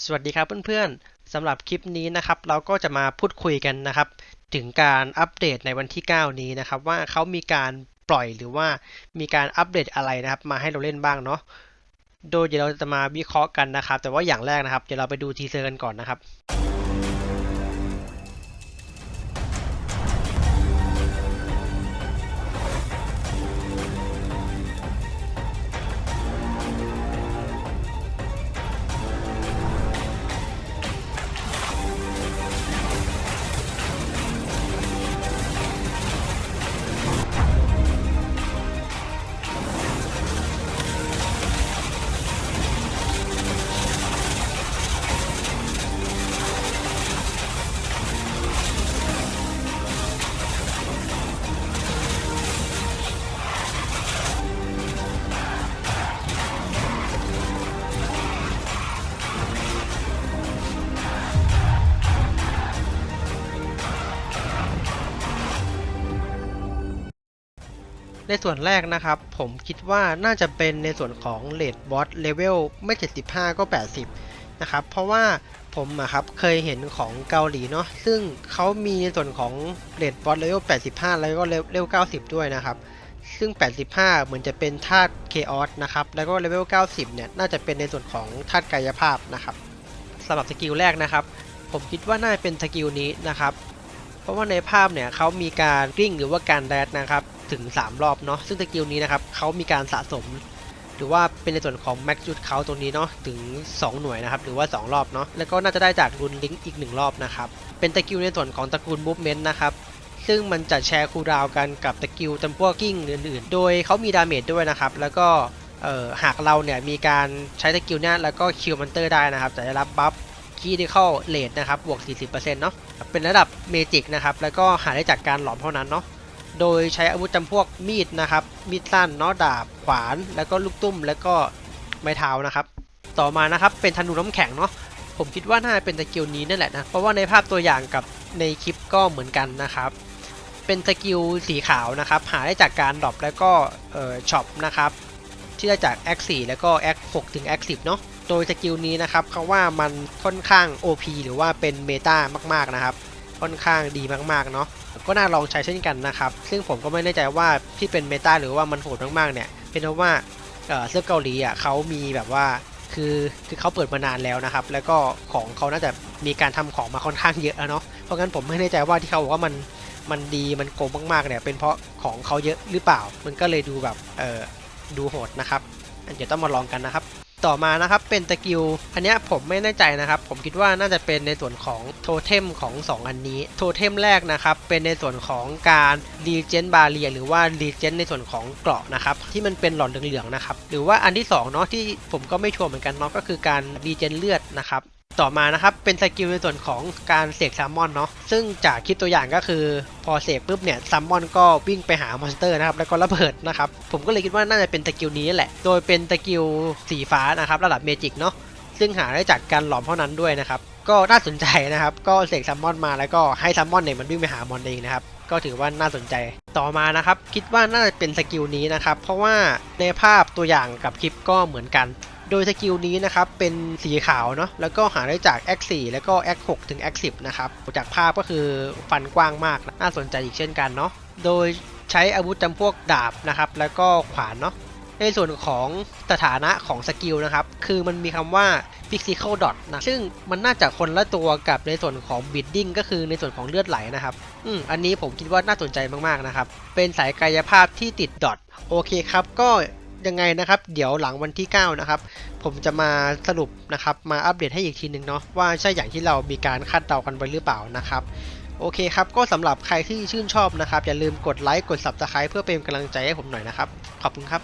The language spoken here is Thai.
สวัสดีครับเพื่อนๆสำหรับคลิปนี้นะครับ เราก็จะมาพูดคุยกันนะครับ ถึงการอัปเดตในวันที่ 9 นี้นะครับ ว่าเขามีการปล่อยหรือว่ามีการอัปเดตอะไรนะครับ มาให้เราเล่นบ้างเนาะโดยเดี๋ยวเราจะมาวิเคราะห์กันนะครับ แต่ว่าอย่างแรกนะครับเดี๋ยวเราไปดูทีเซอร์กันก่อนนะครับ ในส่วนแรกนะครับ ผมคิดว่าน่าจะเป็นในส่วนของเลดบอสเลเวลไม่ 75 ก็ 80 นะครับ เพราะว่าผมอะครับเคยเห็นของเกาหลีเนาะซึ่งเขามีในส่วนของเลดบอสเลเวล 85 แล้วก็เลเวล 90 ด้วยนะครับ ซึ่ง 85 เหมือนจะเป็นธาตุเคออสนะครับ แล้วก็เลเวล 90 เนี่ยน่าจะเป็นในส่วนของธาตุกายภาพนะครับสำหรับสกิลแรกนะครับ ผมคิดว่าน่าจะเป็นสกิลนี้นะครับ เพราะว่าในภาพเนี่ยเขามีการกลิ้งหรือว่าการแดดนะครับ ถึง 3 รอบเนาะซึ่งสกิลนี้นะครับเขามีการสะสม หรือว่าเป็นในส่วนของแม็กจุดเขาตรงนี้เนาะถึง 2 หน่วยนะครับหรือว่า 2 รอบเนาะแล้วก็น่าจะได้จากรุนลิงก์อีก 1 รอบนะครับเป็นสกิลในส่วนของตระกูลมูฟเมนต์นะครับซึ่งมันจะแชร์คูลดาวกันกับสกิลจำพวกกิ้งอื่นๆ โดยเขามีดาเมจด้วยนะครับ แล้วก็หากเราเนี่ยมีการใช้สกิลเนี้ยแล้วก็คิวมันเตอร์ได้นะครับ จะได้รับบัฟคีดิคอลเลทนะครับ บวก 40%เนาะ เป็นระดับเมจิกนะครับ แล้วก็หาได้จากการหลอมเท่านั้นเนาะ โดยใช้อาวุธจำพวกมีดนะครับ มีดสั้นเนาะดาบขวาน แล้วก็ลูกตุ้ม แล้วก็ไม้เท้านะครับ ต่อมานะครับเป็นธนูน้ำแข็งเนาะ ผมคิดว่าน่าจะเป็นสกิลนี้นั่นแหละนะ เพราะว่าในภาพตัวอย่างกับในคลิปก็เหมือนกันนะครับ เป็นสกิลสีขาวนะครับ หาได้จากการดรอปแล้วก็ช็อปนะครับ ที่ได้จาก X 4แล้วก็ X 6ถึง X 10เนาะ โดยสกิลนี้นะครับเขาว่ามันค่อนข้าง OP หรือว่าเป็นเมตามากๆนะครับ ค่อนข้างดีมากๆเนาะ ก็น่าลองใช้เช่นกันนะครับ ซึ่งผมก็ไม่แน่ใจว่าที่เป็นเมตาหรือว่ามันโหดมากๆเนี่ย เป็นเพราะว่าเซิร์ฟเกาหลีอะเขามีแบบว่าคือคือเขาเปิดมานานแล้วนะครับ แล้วก็ของเขาน่าจะมีการทำของมาค่อนข้างเยอะอะเนาะ เพราะงั้นผมไม่แน่ใจว่าที่เขาบอกว่ามันมันดีมันโกงมากๆเนี่ยเป็นเพราะของเขาเยอะหรือเปล่า มันก็เลยดูแบบเออดูโหดนะครับเดี๋ยวต้องมาลองกันนะครับ ต่อมานะครับเป็นสกิลอันนี้ผมไม่แน่ใจนะครับ ผมคิดว่าน่าจะเป็นในส่วนของโทเทมของ 2 อันนี้ โทเทมแรกนะครับเป็นในส่วนของการรีเจนบาเรียหรือว่ารีเจนในส่วนของเกราะนะครับที่มันเป็นหลอดเหลืองๆนะครับหรือว่าอันที่2เนาะที่ผมก็ไม่ชัวร์เหมือนกันเนาะก็คือการรีเจนเลือดนะครับ ต่อมานะครับเป็นสกิลในส่วนของการเสกซัมมอนเนาะซึ่งจากคลิปตัวอย่างก็คือพอเสกปุ๊บเนี่ยซัมมอนก็วิ่งไปหามอนสเตอร์นะครับแล้วก็ระเบิดนะครับผมก็เลยคิดว่าน่าจะเป็นสกิลนี้แหละ โดยเป็นสกิลสีฟ้านะครับระดับเมจิกเนาะซึ่งหาได้จากการหลอมเท่านั้นด้วยนะครับก็น่าสนใจนะครับก็เสกซัมมอนมาแล้วก็ให้ซัมมอนเนี่ยมันวิ่งไปหามอนเองนะครับก็ถือว่าน่าสนใจต่อมานะครับคิดว่าน่าจะเป็นสกิลนี้นะครับเพราะว่าในภาพตัวอย่างกับคลิปก็เหมือนกัน โดยสกิลนี้นะครับเป็นสีขาวเนาะแล้วก็หาได้จาก X 4 แล้วก็ X 6 ถึง X 10 นะครับจากภาพก็คือฟันกว้างมากน่าสนใจอีกเช่นกันเนาะโดยใช้อาวุธจำพวกดาบนะครับแล้วก็ขวานเนาะในส่วนของสถานะของสกิลนะครับ คือมันมีคำว่า physical dot นะ ซึ่งมันน่าจะคนละตัวกับในส่วนของ bidding ก็คือในส่วนของเลือดไหลนะครับ อืม อันนี้ผมคิดว่าน่าสนใจมากๆนะครับ เป็นสายกายภาพที่ติดดอทโอเคครับ ก็ ยังไงนะครับ เดี๋ยวหลังวันที่ 9 นะครับ ผมจะมาสรุปนะครับ มาอัปเดตให้อีกทีหนึ่งเนาะว่าใช่อย่างที่เรามีการคาดเดากันไปหรือเปล่านะครับโอเคครับ ก็สำหรับใครที่ชื่นชอบนะครับ อย่าลืมกดไลค์ กด Subscribe เพื่อเป็นกำลังใจให้ผมหน่อยนะครับ ขอบคุณครับ